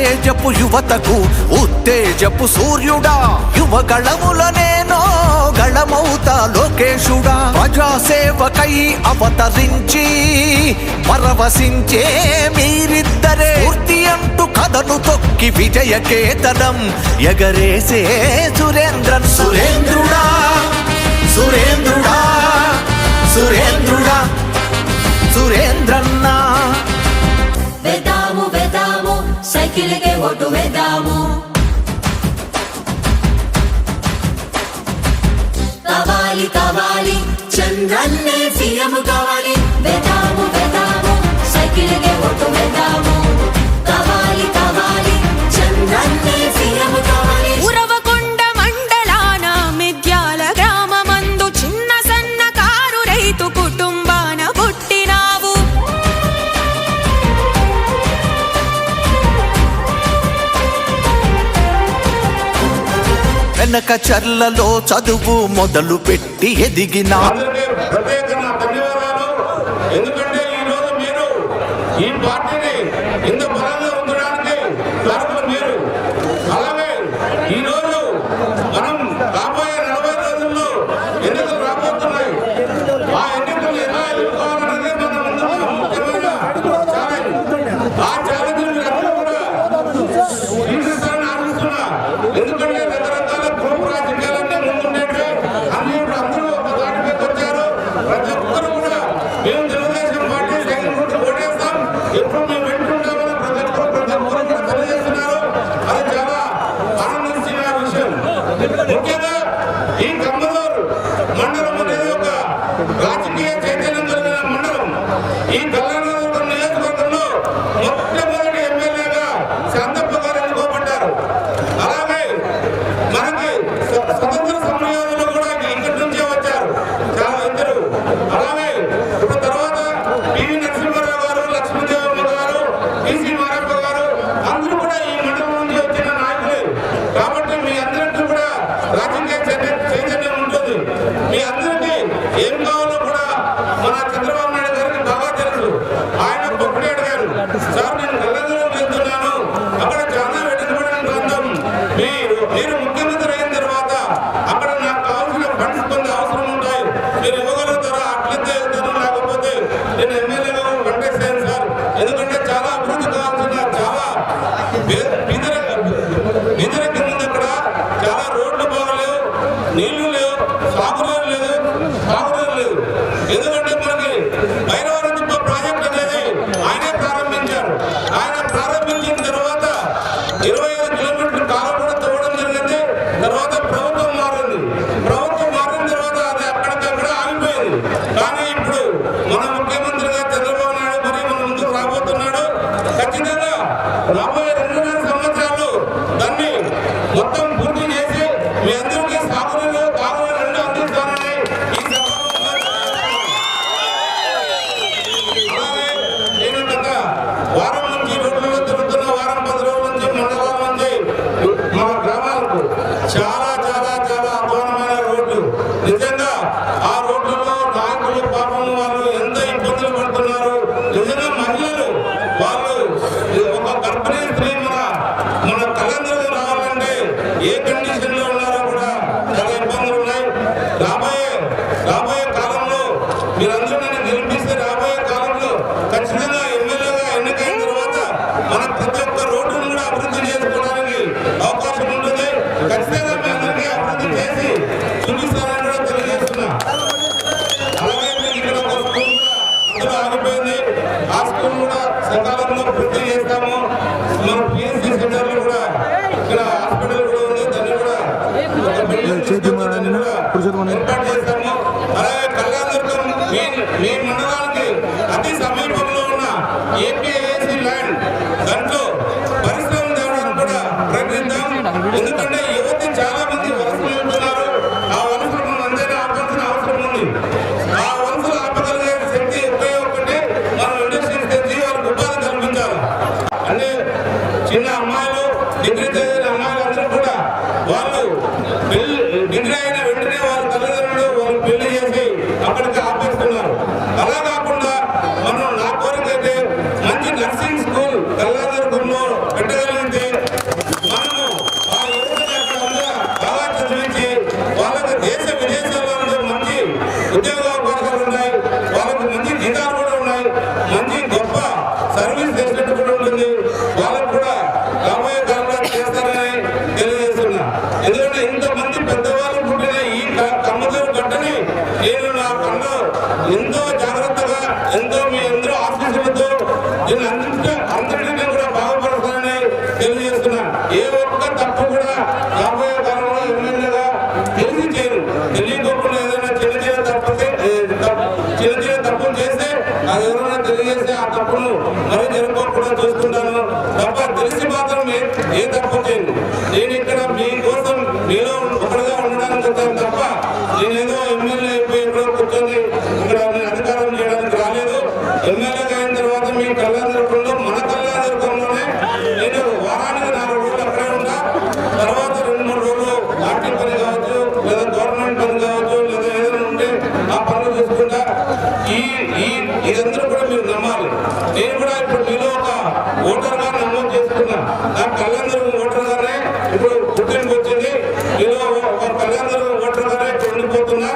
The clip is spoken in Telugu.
తేజపు యువతకు ఉత్తేజపు సూర్యుడా. యువగళములనే గళమౌత లోకేశుడా. ప్రజాసేవకై అవతరించి పరవశించే మీరిద్దరే. పూర్తి అంటూ కథను తొక్కి విజయ కేతనం ఎగరేసే సురేంద్ర సురేంద్రుడా సురేంద్రుడా సురేంద్రుడా సురేంద్రన్. ఓటు వేద్దాము. కావాలి కావాలి చంద్రన్నే సీఎం కావాలి. వెనక చర్లలో చదువు మొదలు పెట్టి ఎదిగినా చాలా చాలా చాలా అధ్వానమైన రోడ్లు. నిజంగా ఆ రోడ్లలో నాయకులు పాపం వాళ్ళు ఎంత ఇబ్బందులు పడుతున్నారు. నిజంగా మహిళలు వాళ్ళు ఒక గర్భిణీ స్త్రీ మన మన తల్లిదండ్రులు రావాలంటే ఏ కండిషన్లో ఉన్నారో కూడా చాలా ఇబ్బందులు ఉన్నాయి. రాబోయే రాబోయే కాలంలో మీరందరూ నన్ను గెలిపిస్తే రాబోయే కాలంలో ఖచ్చితంగా ఎమ్మెల్యేగా ఎన్నికైన తర్వాత మన ప్రతి అందరూ పూర్తి చేస్తాము మనం పిఎస్సి సెంటర్లు కూడా. ఇక్కడ హాస్పిటల్ కూడా ఉంది దాన్ని కూడా ఏర్పాటు చేస్తాము అలాగే కళ్యాణ దుర్గం మీ ఉండడానికి అతి సమీపంలో ఉన్న ఏపీ మంచి జీతాలు కూడా ఉన్నాయి మంచి ఇదంతా కూడా మీరు నమ్మాలి. నేను కూడా ఇప్పుడు మీలో ఒక ఓటర్గా నమోదు చేసుకున్నా. నా కళ్ళందరూ ఓటర్గానే ఇప్పుడు పుట్టినకి వచ్చింది. మీలో ఒక కళ్ళందరూ ఓటర్గానే ఇప్పుడు ఉండిపోతున్నా.